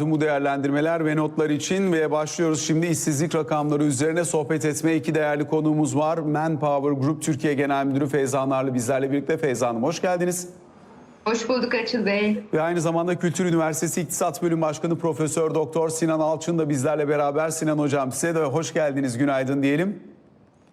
Bu değerlendirmeler ve notlar için ve başlıyoruz şimdi işsizlik rakamları üzerine sohbet etmeye iki değerli konuğumuz var. Manpower Group Türkiye Genel Müdürü Feyza Narlı bizlerle birlikte. Feyza Hanım hoş geldiniz. Hoş bulduk Açıl Bey. Ve aynı zamanda Kültür Üniversitesi İktisat Bölüm Başkanı Profesör Doktor Sinan Alçın da bizlerle beraber. Sinan Hocam size de hoş geldiniz, günaydın diyelim.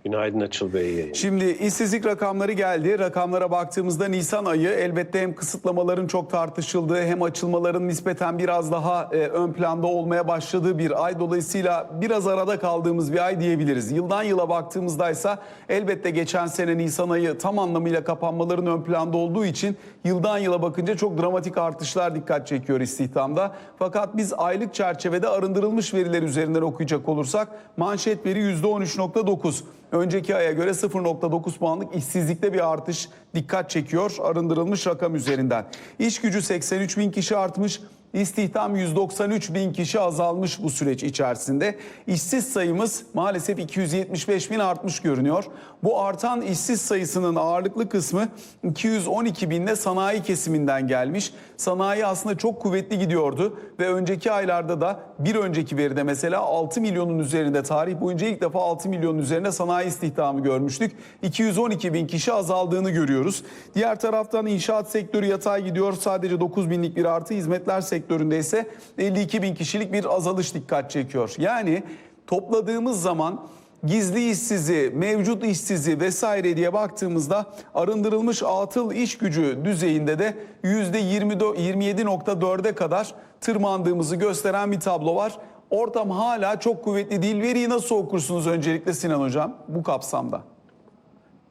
Günaydın Açıl Bey. Şimdi işsizlik rakamları geldi. Rakamlara baktığımızda Nisan ayı elbette hem kısıtlamaların çok tartışıldığı hem açılmaların nispeten biraz daha e, ön planda olmaya başladığı bir ay. Dolayısıyla biraz arada kaldığımız bir ay diyebiliriz. Yıldan yıla baktığımızda ise elbette geçen sene Nisan ayı tam anlamıyla kapanmaların ön planda olduğu için yıldan yıla bakınca çok dramatik artışlar dikkat çekiyor istihdamda. Fakat biz aylık çerçevede arındırılmış veriler üzerinden okuyacak olursak manşet veri %13.9. Önceki aya göre 0.9 puanlık işsizlikte bir artış dikkat çekiyor arındırılmış rakam üzerinden. İş gücü 83 bin kişi artmış, istihdam 193 bin kişi azalmış bu süreç içerisinde. İşsiz sayımız maalesef 275 bin artmış görünüyor. Bu artan işsiz sayısının ağırlıklı kısmı 212 binle sanayi kesiminden gelmiş. Sanayi aslında çok kuvvetli gidiyordu ve önceki aylarda da bir önceki veride mesela 6 milyonun üzerinde tarih boyunca ilk defa 6 milyonun üzerinde sanayi istihdamı görmüştük. 212 bin kişi azaldığını görüyoruz. Diğer taraftan inşaat sektörü yatay gidiyor. Sadece 9 binlik bir artı hizmetler sektöründe ise 52 bin kişilik bir azalış dikkat çekiyor. Yani topladığımız zaman gizli işsizi, mevcut işsizi vesaire diye baktığımızda arındırılmış atıl iş gücü düzeyinde de %27.4'e kadar tırmandığımızı gösteren bir tablo var. Ortam hala çok kuvvetli değil. Veriyi nasıl okursunuz öncelikle Sinan Hocam bu kapsamda?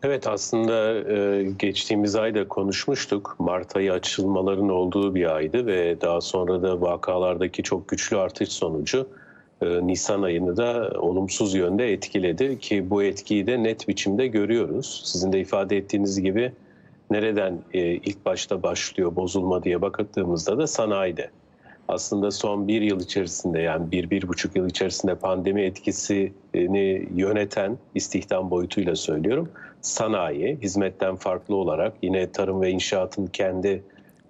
Evet aslında e, geçtiğimiz ayda konuşmuştuk. Mart ayı açılmaların olduğu bir aydı ve daha sonra da vakalardaki çok güçlü artış sonucu Nisan ayını da olumsuz yönde etkiledi ki bu etkiyi de net biçimde görüyoruz. Sizin de ifade ettiğiniz gibi nereden e, ilk başta başlıyor bozulma diye bakıldığımızda da sanayide. Aslında son bir yıl içerisinde yani bir, bir buçuk yıl içerisinde pandemi etkisini yöneten istihdam boyutuyla söylüyorum. Sanayi, hizmetten farklı olarak yine tarım ve inşaatın kendi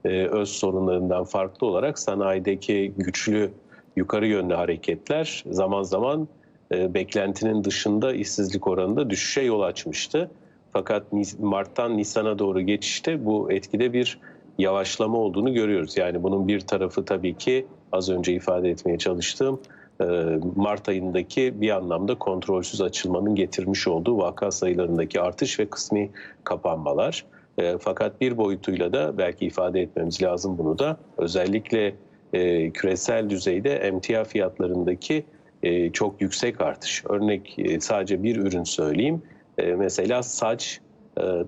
e, öz sorunlarından farklı olarak sanayideki güçlü yukarı yönlü hareketler zaman zaman e, beklentinin dışında işsizlik oranında düşüşe yol açmıştı. Fakat Mart'tan Nisan'a doğru geçişte bu etkide bir yavaşlama olduğunu görüyoruz. Yani bunun bir tarafı tabii ki az önce ifade etmeye çalıştığım e, Mart ayındaki bir anlamda kontrolsüz açılmanın getirmiş olduğu vaka sayılarındaki artış ve kısmi kapanmalar. E, fakat bir boyutuyla da belki ifade etmemiz lazım bunu da özellikle e, küresel düzeyde emtia fiyatlarındaki çok yüksek artış. Örnek sadece bir ürün söyleyeyim. Mesela saç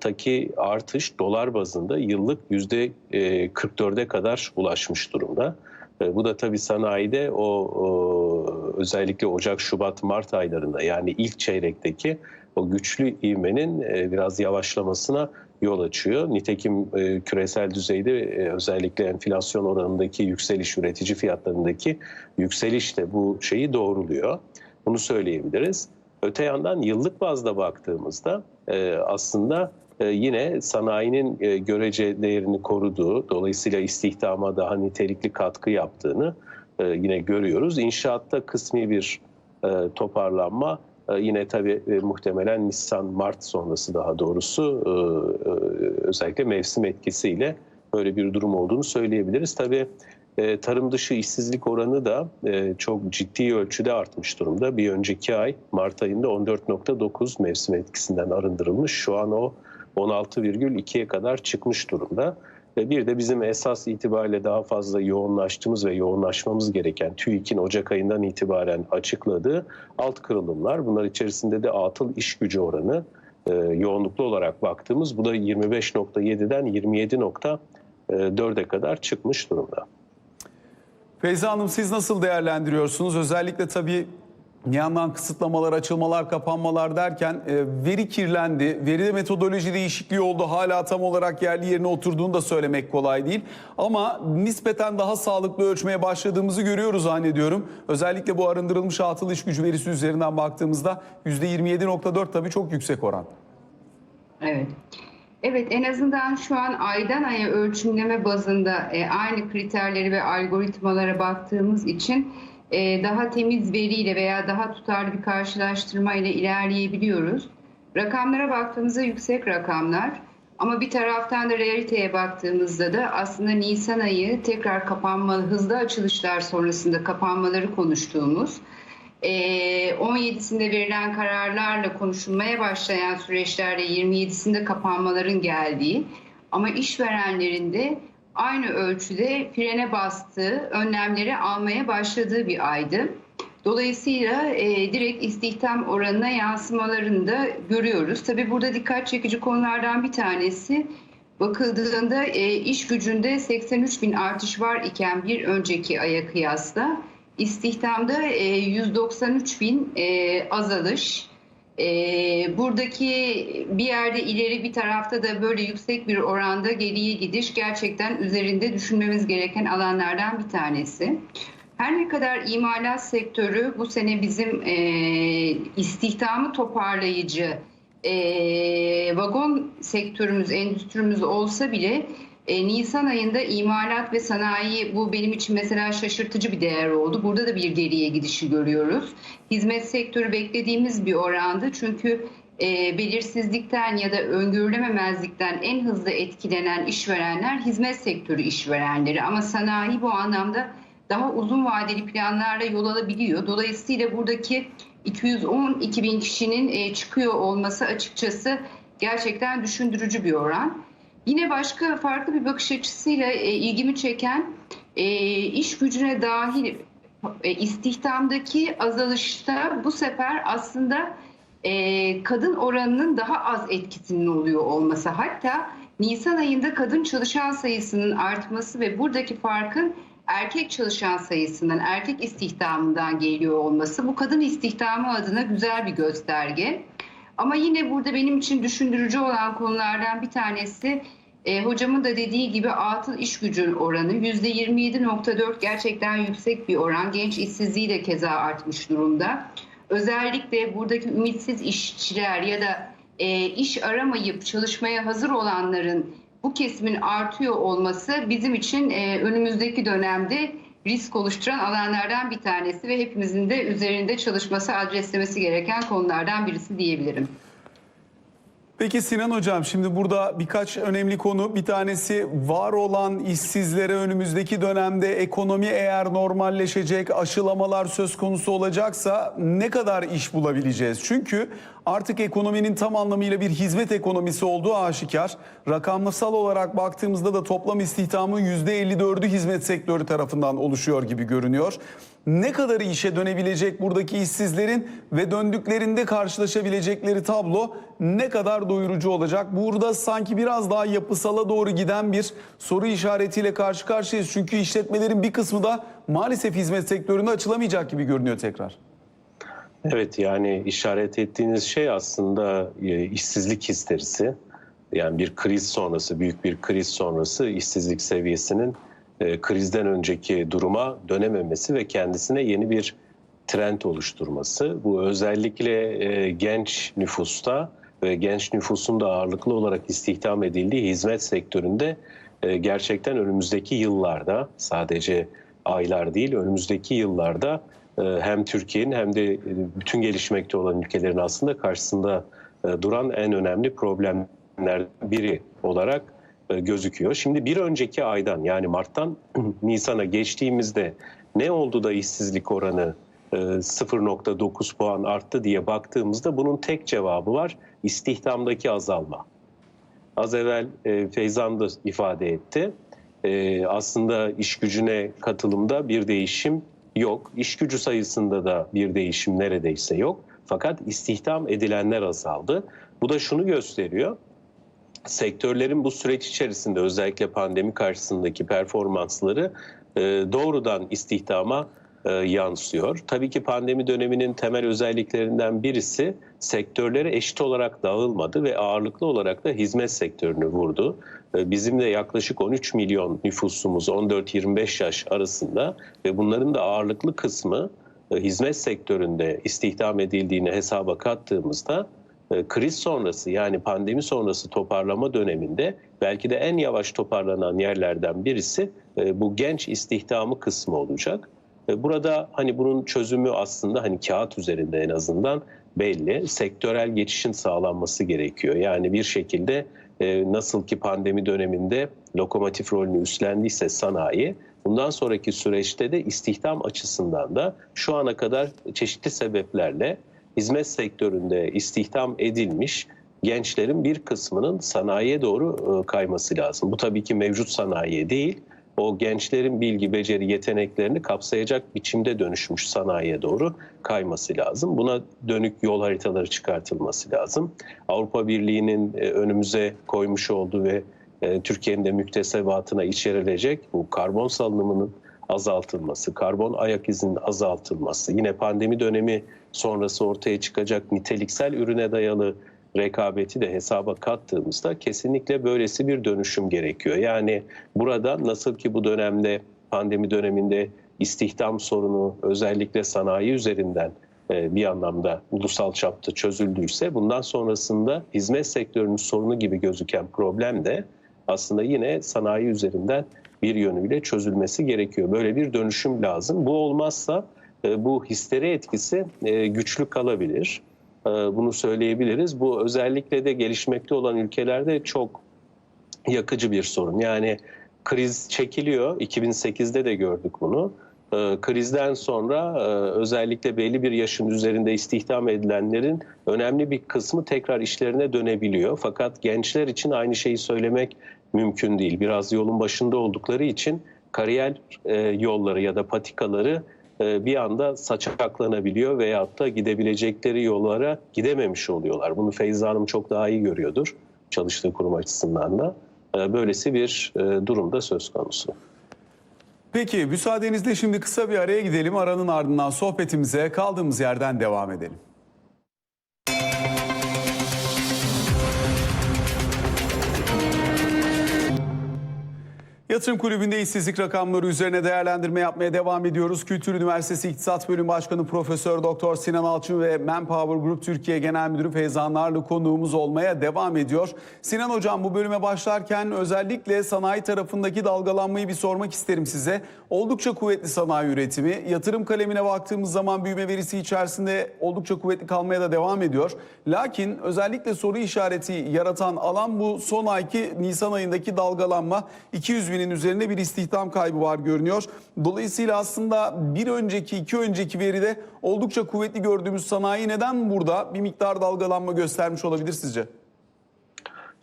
taki artış dolar bazında yıllık yüzde 44'e kadar ulaşmış durumda. Bu da tabii sanayide o, özellikle Ocak, Şubat, Mart aylarında yani ilk çeyrekteki o güçlü ivmenin biraz yavaşlamasına yol açıyor. Nitekim küresel düzeyde özellikle enflasyon oranındaki yükseliş, üretici fiyatlarındaki yükseliş de bu şeyi doğruluyor. Bunu söyleyebiliriz. Öte yandan yıllık bazda baktığımızda aslında yine sanayinin görece değerini koruduğu, dolayısıyla istihdama daha nitelikli katkı yaptığını yine görüyoruz. İnşaatta kısmi bir toparlanma yine tabii muhtemelen Nisan-Mart sonrası daha doğrusu özellikle mevsim etkisiyle böyle bir durum olduğunu söyleyebiliriz. Tabii tarım dışı işsizlik oranı da çok ciddi ölçüde artmış durumda. Bir önceki ay Mart ayında 14.9 mevsim etkisinden arındırılmış. Şu an o 16,2'ye kadar çıkmış durumda. Ve bir de bizim esas itibariyle daha fazla yoğunlaştığımız ve yoğunlaşmamız gereken TÜİK'in Ocak ayından itibaren açıkladığı alt kırılımlar. Bunlar içerisinde de atıl iş gücü oranı e, yoğunluklu olarak baktığımız bu da 25.7'den 27.4'e kadar çıkmış durumda. Feyza Hanım siz nasıl değerlendiriyorsunuz? Özellikle tabii bir yandan kısıtlamalar, açılmalar, kapanmalar derken e, veri kirlendi. Veride metodoloji değişikliği oldu. Hala tam olarak yerli yerine oturduğunu da söylemek kolay değil. Ama nispeten daha sağlıklı ölçmeye başladığımızı görüyoruz zannediyorum. Özellikle bu arındırılmış atıl iş gücü verisi üzerinden baktığımızda %27.4 tabii çok yüksek oran. Evet. Evet en azından şu an aydan aya ölçümleme bazında e, aynı kriterleri ve algoritmalara baktığımız için daha temiz veriyle veya daha tutarlı bir karşılaştırma ile ilerleyebiliyoruz. Rakamlara baktığımızda yüksek rakamlar ama bir taraftan da realiteye baktığımızda da aslında Nisan ayı tekrar kapanmalı hızlı açılışlar sonrasında kapanmaları konuştuğumuz e, 17'sinde verilen kararlarla konuşulmaya başlayan süreçlerde 27'sinde kapanmaların geldiği ama işverenlerin de aynı ölçüde frene bastığı, önlemleri almaya başladığı bir aydı. Dolayısıyla e, direkt istihdam oranına yansımalarını da görüyoruz. Tabii burada dikkat çekici konulardan bir tanesi bakıldığında e, iş gücünde 83 bin artış var iken bir önceki aya kıyasla istihdamda e, 193 bin e, azalış. E, buradaki bir yerde ileri bir tarafta da böyle yüksek bir oranda geriye gidiş gerçekten üzerinde düşünmemiz gereken alanlardan bir tanesi. Her ne kadar imalat sektörü bu sene bizim e, istihdamı toparlayıcı e, vagon sektörümüz, endüstrimiz olsa bile e, Nisan ayında imalat ve sanayi bu benim için mesela şaşırtıcı bir değer oldu. Burada da bir geriye gidişi görüyoruz. Hizmet sektörü beklediğimiz bir orandı çünkü e, belirsizlikten ya da öngörülememezlikten en hızlı etkilenen işverenler hizmet sektörü işverenleri ama sanayi bu anlamda daha uzun vadeli planlarla yol alabiliyor. Dolayısıyla buradaki 212 bin kişinin e, çıkıyor olması açıkçası gerçekten düşündürücü bir oran. Yine başka farklı bir bakış açısıyla e, ilgimi çeken e, iş gücüne dahil e, istihdamdaki azalışta bu sefer aslında e, kadın oranının daha az etkisinin oluyor olması. Hatta Nisan ayında kadın çalışan sayısının artması ve buradaki farkın erkek çalışan sayısından, erkek istihdamından geliyor olması bu kadın istihdamı adına güzel bir gösterge. Ama yine burada benim için düşündürücü olan konulardan bir tanesi e, hocamın da dediği gibi atıl iş gücü oranı %27.4 gerçekten yüksek bir oran. Genç işsizliği de keza artmış durumda. Özellikle buradaki ümitsiz işçiler ya da e, iş aramayıp çalışmaya hazır olanların bu kesimin artıyor olması bizim için e, önümüzdeki dönemde risk oluşturan alanlardan bir tanesi ve hepimizin de üzerinde çalışması, adreslemesi gereken konulardan birisi diyebilirim. Peki Sinan Hocam şimdi burada birkaç önemli konu. Bir tanesi var olan işsizlere önümüzdeki dönemde ekonomi eğer normalleşecek, aşılamalar söz konusu olacaksa ne kadar iş bulabileceğiz? Çünkü artık ekonominin tam anlamıyla bir hizmet ekonomisi olduğu aşikar. Rakamsal olarak baktığımızda da toplam istihdamın %54'ü hizmet sektörü tarafından oluşuyor gibi görünüyor. Ne kadar işe dönebilecek buradaki işsizlerin ve döndüklerinde karşılaşabilecekleri tablo ne kadar doyurucu olacak? Burada sanki biraz daha yapısala doğru giden bir soru işaretiyle karşı karşıyayız. Çünkü işletmelerin bir kısmı da maalesef hizmet sektöründe açılamayacak gibi görünüyor tekrar. Evet yani işaret ettiğiniz şey aslında e, işsizlik histerisi. Yani bir kriz sonrası, büyük bir kriz sonrası işsizlik seviyesinin e, krizden önceki duruma dönememesi ve kendisine yeni bir trend oluşturması. Bu özellikle e, genç nüfusta ve genç nüfusun da ağırlıklı olarak istihdam edildiği hizmet sektöründe gerçekten önümüzdeki yıllarda sadece aylar değil önümüzdeki yıllarda hem Türkiye'nin hem de e, bütün gelişmekte olan ülkelerin aslında karşısında e, duran en önemli problemlerden biri olarak e, gözüküyor. Şimdi bir önceki aydan yani Mart'tan Nisan'a geçtiğimizde ne oldu da işsizlik oranı e, 0.9 puan arttı diye baktığımızda bunun tek cevabı var istihdamdaki azalma. Az evvel e, Feyzan da ifade etti. E, aslında iş gücüne katılımda bir değişim yok. İş gücü sayısında da bir değişim neredeyse yok. Fakat istihdam edilenler azaldı. Bu da şunu gösteriyor sektörlerin bu süreç içerisinde özellikle pandemi karşısındaki performansları e, doğrudan istihdama e, yansıyor. Tabii ki pandemi döneminin temel özelliklerinden birisi sektörlere eşit olarak dağılmadı ve ağırlıklı olarak da hizmet sektörünü vurdu. E, bizim de yaklaşık 13 milyon nüfusumuz 14-25 yaş arasında ve bunların da ağırlıklı kısmı e, hizmet sektöründe istihdam edildiğini hesaba kattığımızda e, kriz sonrası yani pandemi sonrası toparlama döneminde belki de en yavaş toparlanan yerlerden birisi e, bu genç istihdamı kısmı olacak. E, Burada hani bunun çözümü aslında hani kağıt üzerinde en azından belli. Sektörel geçişin sağlanması gerekiyor. Yani bir şekilde e, nasıl ki pandemi döneminde lokomotif rolünü üstlendiyse sanayi, bundan sonraki süreçte de istihdam açısından da şu ana kadar çeşitli sebeplerle hizmet sektöründe istihdam edilmiş gençlerin bir kısmının sanayiye doğru e, kayması lazım. Bu tabii ki mevcut sanayiye değil, o gençlerin bilgi, beceri, yeteneklerini kapsayacak biçimde dönüşmüş sanayiye doğru kayması lazım. Buna dönük yol haritaları çıkartılması lazım. Avrupa Birliği'nin e, önümüze koymuş olduğu ve e, Türkiye'nin de müktesebatına içerilecek bu karbon salınımının azaltılması, karbon ayak izinin azaltılması, yine pandemi dönemi sonrası ortaya çıkacak niteliksel ürüne dayalı rekabeti de hesaba kattığımızda kesinlikle böylesi bir dönüşüm gerekiyor. Yani burada nasıl ki bu dönemde pandemi döneminde istihdam sorunu özellikle sanayi üzerinden e, bir anlamda ulusal çapta çözüldüyse bundan sonrasında hizmet sektörünün sorunu gibi gözüken problem de aslında yine sanayi üzerinden bir yönüyle çözülmesi gerekiyor. Böyle bir dönüşüm lazım. Bu olmazsa e, bu histeri etkisi e, güçlü kalabilir. E, Bunu söyleyebiliriz. Bu özellikle de gelişmekte olan ülkelerde çok yakıcı bir sorun. Yani kriz çekiliyor. 2008'de de gördük bunu. Ee, Krizden sonra e, özellikle belli bir yaşın üzerinde istihdam edilenlerin önemli bir kısmı tekrar işlerine dönebiliyor. Fakat gençler için aynı şeyi söylemek mümkün değil. Biraz yolun başında oldukları için kariyer e, yolları ya da patikaları e, bir anda saçaklanabiliyor veyahut da gidebilecekleri yollara gidememiş oluyorlar. Bunu Feyza Hanım çok daha iyi görüyordur çalıştığı kurum açısından da. E, Böylesi bir e, durumda söz konusu. Peki müsaadenizle şimdi kısa bir araya gidelim. Aranın ardından sohbetimize kaldığımız yerden devam edelim. Yatırım Kulübü'nde işsizlik rakamları üzerine değerlendirme yapmaya devam ediyoruz. Kültür Üniversitesi İktisat Bölüm Başkanı Profesör Doktor Sinan Alçın ve Manpower Group Türkiye Genel Müdürü Feyza Narlı konuğumuz olmaya devam ediyor. Sinan Hocam bu bölüme başlarken özellikle sanayi tarafındaki dalgalanmayı bir sormak isterim size. Oldukça kuvvetli sanayi üretimi, yatırım kalemine baktığımız zaman büyüme verisi içerisinde oldukça kuvvetli kalmaya da devam ediyor. Lakin özellikle soru işareti yaratan alan bu son ayki Nisan ayındaki dalgalanma 200 binin üzerinde bir istihdam kaybı var görünüyor. Dolayısıyla aslında bir önceki iki önceki veride oldukça kuvvetli gördüğümüz sanayi neden burada bir miktar dalgalanma göstermiş olabilir sizce?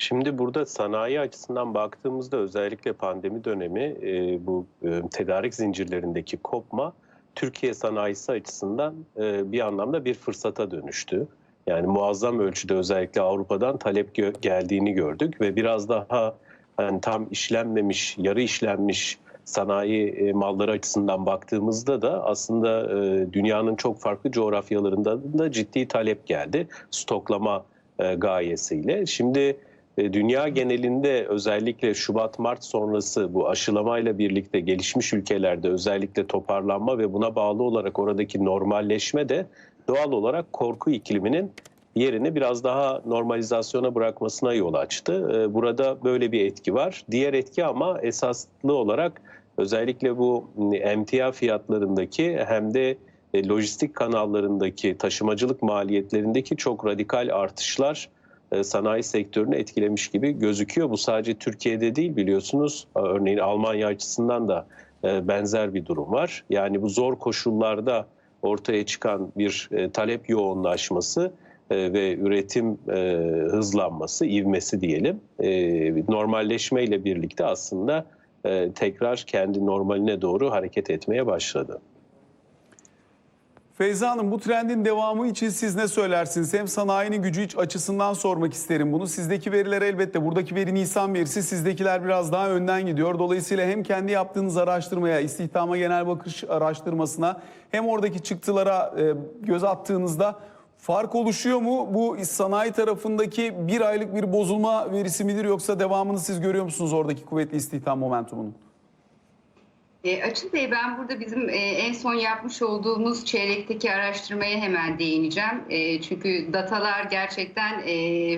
Şimdi burada sanayi açısından baktığımızda özellikle pandemi dönemi e, bu e, tedarik zincirlerindeki kopma Türkiye sanayisi açısından e, bir anlamda bir fırsata dönüştü. Yani muazzam ölçüde özellikle Avrupa'dan talep gö- geldiğini gördük ve biraz daha hani tam işlenmemiş, yarı işlenmiş sanayi e, malları açısından baktığımızda da aslında e, dünyanın çok farklı coğrafyalarında da ciddi talep geldi stoklama e, gayesiyle. Şimdi dünya genelinde özellikle Şubat-Mart sonrası bu aşılamayla birlikte gelişmiş ülkelerde özellikle toparlanma ve buna bağlı olarak oradaki normalleşme de doğal olarak korku ikliminin yerini biraz daha normalizasyona bırakmasına yol açtı. E, Burada böyle bir etki var. Diğer etki ama esaslı olarak özellikle bu emtia fiyatlarındaki hem de e, lojistik kanallarındaki taşımacılık maliyetlerindeki çok radikal artışlar e, sanayi sektörünü etkilemiş gibi gözüküyor. Bu sadece Türkiye'de değil biliyorsunuz. E, Örneğin Almanya açısından da e, benzer bir durum var. Yani bu zor koşullarda ortaya çıkan bir e, talep yoğunlaşması e, ve üretim e, hızlanması, ivmesi diyelim e, normalleşmeyle birlikte aslında e, tekrar kendi normaline doğru hareket etmeye başladı. Feyza Hanım bu trendin devamı için siz ne söylersiniz? Hem sanayinin gücü açısından sormak isterim bunu. Sizdeki veriler elbette buradaki veri Nisan verisi sizdekiler biraz daha önden gidiyor. Dolayısıyla hem kendi yaptığınız araştırmaya, istihdama genel bakış araştırmasına hem oradaki çıktılara e, göz attığınızda fark oluşuyor mu? Bu sanayi tarafındaki bir aylık bir bozulma verisi midir yoksa devamını siz görüyor musunuz oradaki kuvvetli istihdam momentumunun? E, Açıl Bey ben burada bizim e, en son yapmış olduğumuz çeyrekteki araştırmaya hemen değineceğim. E, çünkü datalar gerçekten e,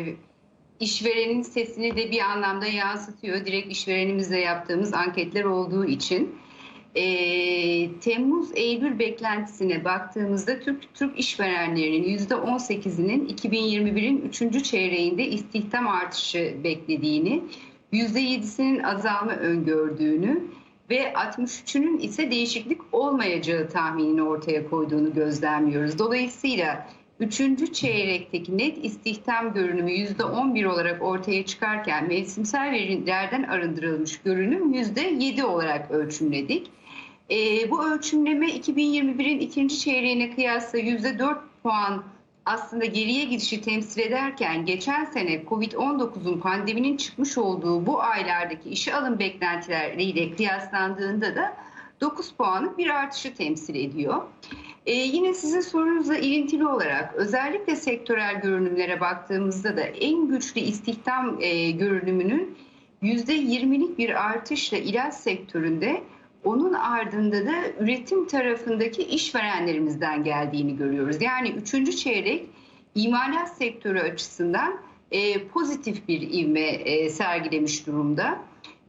işverenin sesini de bir anlamda yansıtıyor. Direkt işverenimizle yaptığımız anketler olduğu için. Temmuz-Eylül beklentisine baktığımızda Türk, Türk işverenlerinin %18'inin 2021'in 3. çeyreğinde istihdam artışı beklediğini, %7'sinin azalma öngördüğünü ve 63'ünün ise değişiklik olmayacağı tahminini ortaya koyduğunu gözlemliyoruz. Dolayısıyla 3. çeyrekteki net istihdam görünümü %11 olarak ortaya çıkarken mevsimsel verilerden arındırılmış görünüm %7 olarak ölçümledik. E, bu ölçümleme 2021'in ikinci çeyreğine kıyasla %4 puan aslında geriye gidişi temsil ederken geçen sene Covid-19'un pandeminin çıkmış olduğu bu aylardaki işe alım beklentileriyle kıyaslandığında da 9 puanlık bir artışı temsil ediyor. Ee, yine sizin sorunuzla ilintili olarak özellikle sektörel görünümlere baktığımızda da en güçlü istihdam e, görünümünün %20'lik bir artışla ilaç sektöründe onun ardında da üretim tarafındaki işverenlerimizden geldiğini görüyoruz. Yani üçüncü çeyrek imalat sektörü açısından e, pozitif bir ivme e, sergilemiş durumda.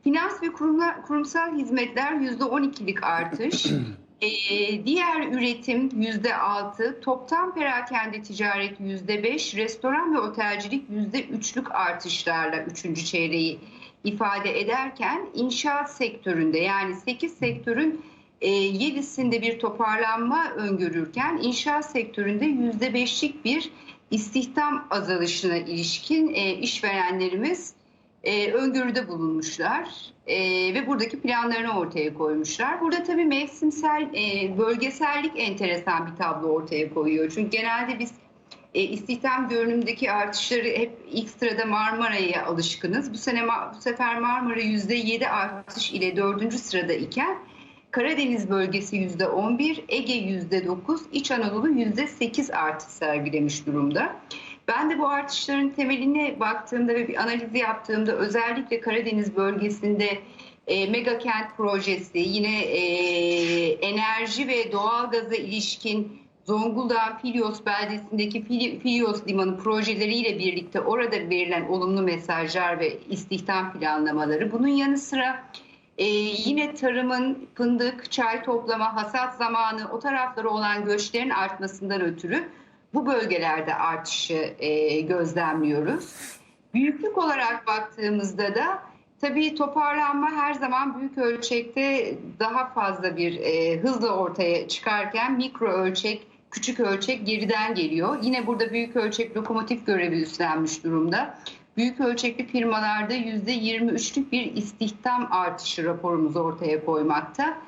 Finans ve kurumlar, kurumsal hizmetler %12'lik artış. E, diğer üretim %6, toptan perakende ticaret %5, restoran ve otelcilik %3'lük artışlarla üçüncü çeyreği ifade ederken inşaat sektöründe yani 8 sektörün e, 7'sinde bir toparlanma öngörürken inşaat sektöründe %5'lik bir istihdam azalışına ilişkin e, işverenlerimiz e, öngörüde bulunmuşlar e, ve buradaki planlarını ortaya koymuşlar. Burada tabii mevsimsel e, bölgesellik enteresan bir tablo ortaya koyuyor. Çünkü genelde biz e, istihdam görünümdeki artışları hep ilk sırada Marmara'ya alışkınız. Bu sene bu sefer Marmara %7 artış ile dördüncü sırada iken Karadeniz bölgesi %11, Ege %9, İç Anadolu %8 artış sergilemiş durumda. Ben de bu artışların temeline baktığımda ve bir analiz yaptığımda özellikle Karadeniz bölgesinde e, mega kent projesi, yine e, enerji ve doğalgaza ilişkin Zonguldak Filios beldesindeki Filios Limanı projeleriyle birlikte orada verilen olumlu mesajlar ve istihdam planlamaları. Bunun yanı sıra e, yine tarımın fındık, çay toplama, hasat zamanı o taraflara olan göçlerin artmasından ötürü bu bölgelerde artışı e, gözlemliyoruz. Büyüklük olarak baktığımızda da tabii toparlanma her zaman büyük ölçekte daha fazla bir e, hızla ortaya çıkarken mikro ölçek, küçük ölçek geriden geliyor. Yine burada büyük ölçek lokomotif görevi üstlenmiş durumda. Büyük ölçekli firmalarda %23'lük bir istihdam artışı raporumuz ortaya koymakta.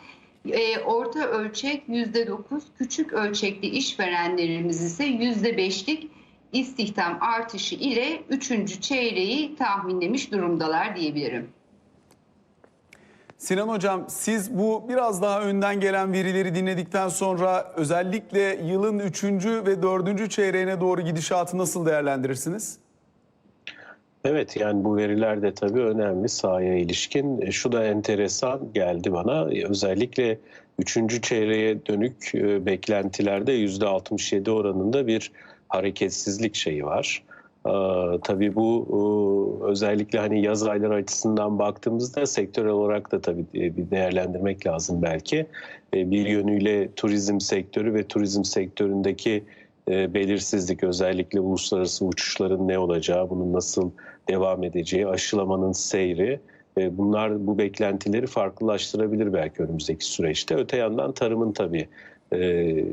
E, orta ölçek %9, küçük ölçekli işverenlerimiz ise %5'lik istihdam artışı ile 3. çeyreği tahminlemiş durumdalar diyebilirim. Sinan Hocam siz bu biraz daha önden gelen verileri dinledikten sonra özellikle yılın 3. ve 4. çeyreğine doğru gidişatı nasıl değerlendirirsiniz? Evet yani bu veriler de tabii önemli sahaya ilişkin. E, Şu da enteresan geldi bana. E, Özellikle 3. çeyreğe dönük e, beklentilerde %67 oranında bir hareketsizlik şeyi var. Ee, tabii bu özellikle hani yaz ayları açısından baktığımızda sektörel olarak da tabii bir değerlendirmek lazım belki. Bir yönüyle turizm sektörü ve turizm sektöründeki e, belirsizlik özellikle uluslararası uçuşların ne olacağı, bunun nasıl devam edeceği, aşılamanın seyri e, bunlar bu beklentileri farklılaştırabilir belki önümüzdeki süreçte. Öte yandan tarımın tabii e,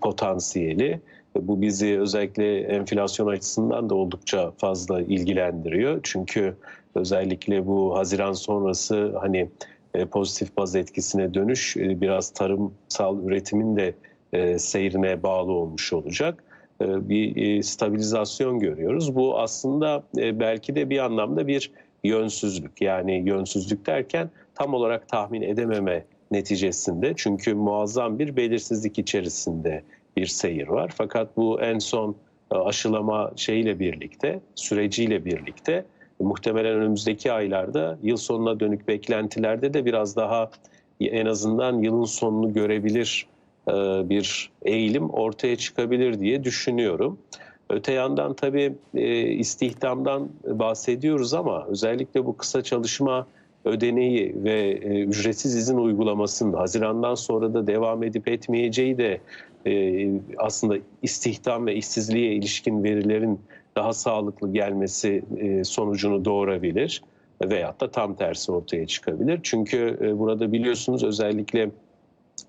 potansiyeli bu bizi özellikle enflasyon açısından da oldukça fazla ilgilendiriyor. Çünkü özellikle bu Haziran sonrası hani e, pozitif baz etkisine dönüş e, biraz tarımsal üretimin de e, seyrine bağlı olmuş olacak. E, bir e, stabilizasyon görüyoruz. Bu aslında e, belki de bir anlamda bir yönsüzlük. Yani yönsüzlük derken tam olarak tahmin edememe neticesinde çünkü muazzam bir belirsizlik içerisinde bir seyir var. Fakat bu en son e, aşılama şeyiyle birlikte, süreciyle birlikte muhtemelen önümüzdeki aylarda yıl sonuna dönük beklentilerde de biraz daha en azından yılın sonunu görebilir e, bir eğilim ortaya çıkabilir diye düşünüyorum. Öte yandan tabii e, istihdamdan bahsediyoruz ama özellikle bu kısa çalışma ödeneği ve e, ücretsiz izin uygulamasının Haziran'dan sonra da devam edip etmeyeceği de e, aslında istihdam ve işsizliğe ilişkin verilerin daha sağlıklı gelmesi e, sonucunu doğurabilir veyahut da tam tersi ortaya çıkabilir. Çünkü e, burada biliyorsunuz özellikle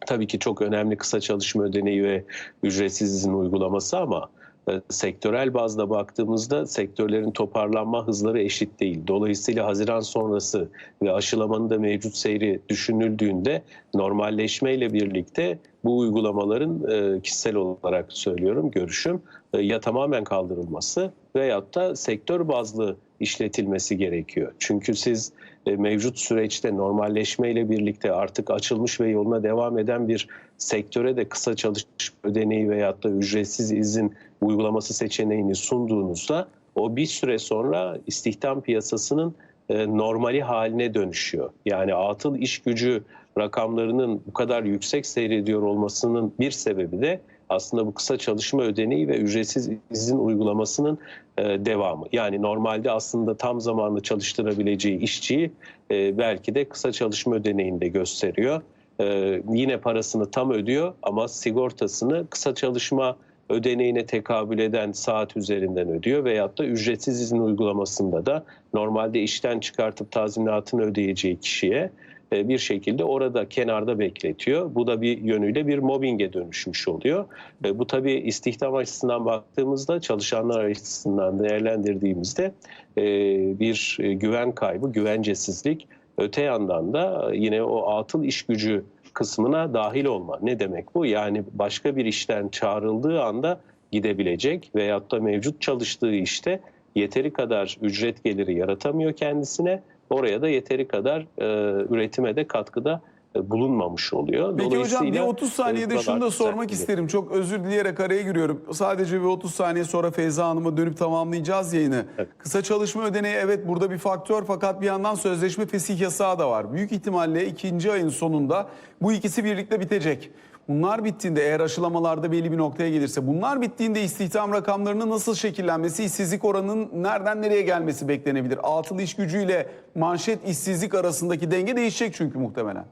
tabii ki çok önemli kısa çalışma ödeneği ve ücretsiz izin uygulaması ama e, sektörel bazda baktığımızda sektörlerin toparlanma hızları eşit değil. Dolayısıyla Haziran sonrası ve aşılamanın da mevcut seyri düşünüldüğünde normalleşmeyle birlikte bu uygulamaların e, kişisel olarak söylüyorum görüşüm e, ya tamamen kaldırılması veyahut da sektör bazlı işletilmesi gerekiyor. Çünkü siz mevcut süreçte normalleşmeyle birlikte artık açılmış ve yoluna devam eden bir sektöre de kısa çalışma ödeneği veyahut da ücretsiz izin uygulaması seçeneğini sunduğunuzda o bir süre sonra istihdam piyasasının e, normali haline dönüşüyor. Yani atıl iş gücü rakamlarının bu kadar yüksek seyrediyor olmasının bir sebebi de aslında bu kısa çalışma ödeneği ve ücretsiz izin uygulamasının e, devamı. Yani normalde aslında tam zamanlı çalıştırabileceği işçiyi e, belki de kısa çalışma ödeneğinde gösteriyor. E, yine parasını tam ödüyor ama sigortasını kısa çalışma ödeneğine tekabül eden saat üzerinden ödüyor veyahut da ücretsiz izin uygulamasında da normalde işten çıkartıp tazminatını ödeyeceği kişiye bir şekilde orada kenarda bekletiyor. Bu da bir yönüyle bir mobbinge dönüşmüş oluyor. E, Bu tabii istihdam açısından baktığımızda, çalışanlar açısından değerlendirdiğimizde e, bir e, güven kaybı, güvencesizlik. Öte yandan da yine o atıl iş gücü kısmına dahil olma. Ne demek bu? Yani başka bir işten çağrıldığı anda gidebilecek veyahut da mevcut çalıştığı işte yeteri kadar ücret geliri yaratamıyor kendisine. Oraya da yeteri kadar e, üretime de katkıda e, bulunmamış oluyor. Peki hocam bir Dolayısıyla, 30 saniyede e, şunu da sormak isterim. Çok özür dileyerek araya giriyorum. Sadece bir 30 saniye sonra Feyza Hanım'a dönüp tamamlayacağız yayını. Evet. Kısa çalışma ödeneği evet burada bir faktör fakat bir yandan sözleşme fesih yasağı da var. Büyük ihtimalle ikinci ayın sonunda bu ikisi birlikte bitecek. Bunlar bittiğinde eğer aşılamalarda belli bir noktaya gelirse bunlar bittiğinde istihdam rakamlarının nasıl şekillenmesi, işsizlik oranının nereden nereye gelmesi beklenebilir? Atıl iş gücüyle manşet işsizlik arasındaki denge değişecek çünkü muhtemelen.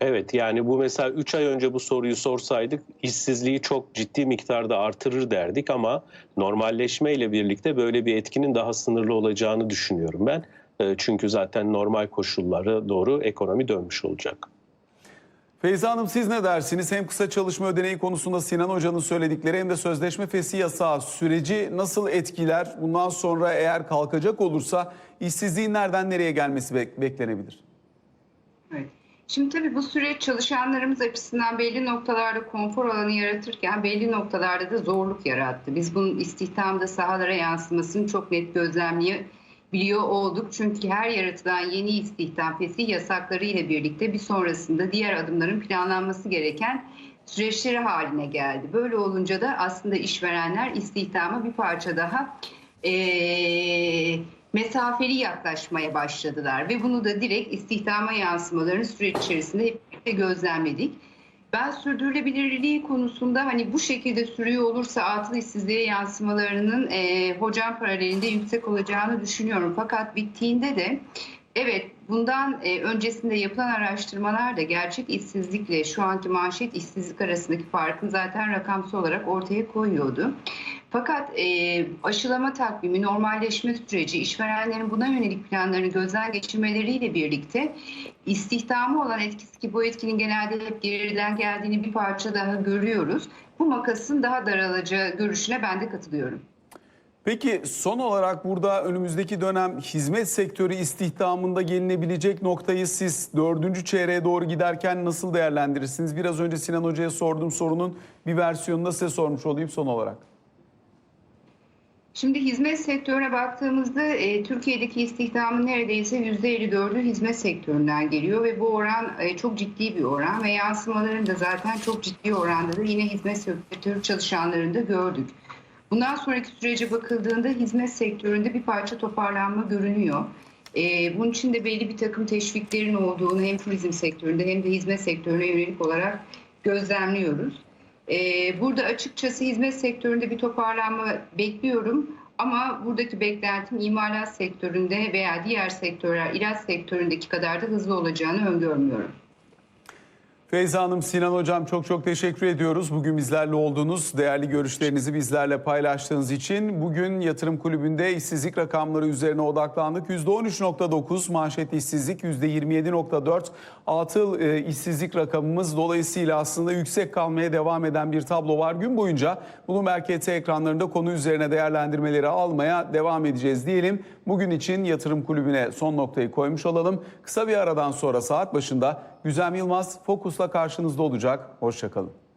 Evet yani bu mesela 3 ay önce bu soruyu sorsaydık işsizliği çok ciddi miktarda artırır derdik ama normalleşme ile birlikte böyle bir etkinin daha sınırlı olacağını düşünüyorum ben. E, Çünkü zaten normal koşullara doğru ekonomi dönmüş olacak. Feyza Hanım siz ne dersiniz? Hem kısa çalışma ödeneği konusunda Sinan Hoca'nın söyledikleri hem de sözleşme fesih yasağı süreci nasıl etkiler? Bundan sonra eğer kalkacak olursa işsizliğin nereden nereye gelmesi bek- beklenebilir? Evet. Şimdi tabii bu süreç çalışanlarımız açısından belli noktalarda konfor alanı yaratırken belli noktalarda da zorluk yarattı. Biz bunun istihdamda sahalara yansımasını çok net gözlemleyebiliyor olduk. Çünkü her yaratılan yeni istihdam fesih yasakları ile birlikte bir sonrasında diğer adımların planlanması gereken süreçleri haline geldi. Böyle olunca da aslında işverenler istihdama bir parça daha eee mesafeli yaklaşmaya başladılar ve bunu da direkt istihdama yansımalarını süreç içerisinde hep gözlemledik. Ben sürdürülebilirliği konusunda hani bu şekilde sürüyor olursa atıl işsizliğe yansımalarının e, hocam paralelinde yüksek olacağını düşünüyorum. Fakat bittiğinde de evet bundan e, öncesinde yapılan araştırmalar da gerçek işsizlikle şu anki manşet işsizlik arasındaki farkı zaten rakamsal olarak ortaya koyuyordu. Fakat e, aşılama takvimi, normalleşme süreci, işverenlerin buna yönelik planlarını gözden geçirmeleriyle birlikte istihdamı olan etkisi ki bu etkinin genelde hep geriden geldiğini bir parça daha görüyoruz. Bu makasın daha daralacağı görüşüne ben de katılıyorum. Peki son olarak burada önümüzdeki dönem hizmet sektörü istihdamında gelinebilecek noktayı siz dördüncü çeyreğe doğru giderken nasıl değerlendirirsiniz? Biraz önce Sinan Hoca'ya sorduğum sorunun bir versiyonunu da size sormuş olayım son olarak. Şimdi hizmet sektörüne baktığımızda e, Türkiye'deki istihdamın neredeyse %54'ü hizmet sektöründen geliyor ve bu oran e, çok ciddi bir oran ve yansımalarını da zaten çok ciddi oranda da yine hizmet sektörü çalışanlarında gördük. Bundan sonraki sürece bakıldığında hizmet sektöründe bir parça toparlanma görünüyor. E, bunun için de belli bir takım teşviklerin olduğunu hem turizm sektöründe hem de hizmet sektörüne yönelik olarak gözlemliyoruz. E, burada açıkçası hizmet sektöründe bir toparlanma bekliyorum. Ama buradaki beklentim imalat sektöründe veya diğer sektörler, ilaç sektöründeki kadar da hızlı olacağını öngörmüyorum. Feyza Hanım, Sinan Hocam çok çok teşekkür ediyoruz. Bugün bizlerle olduğunuz, değerli görüşlerinizi bizlerle paylaştığınız için. Bugün Yatırım Kulübü'nde işsizlik rakamları üzerine odaklandık. %13.9 manşet işsizlik, %27.4 atıl e, işsizlik rakamımız. Dolayısıyla aslında yüksek kalmaya devam eden bir tablo var. Gün boyunca Bloomberg KT ekranlarında konu üzerine değerlendirmeleri almaya devam edeceğiz diyelim. Bugün için Yatırım Kulübü'ne son noktayı koymuş olalım. Kısa bir aradan sonra saat başında Güzem Yılmaz Fokus'la karşınızda olacak. Hoşçakalın.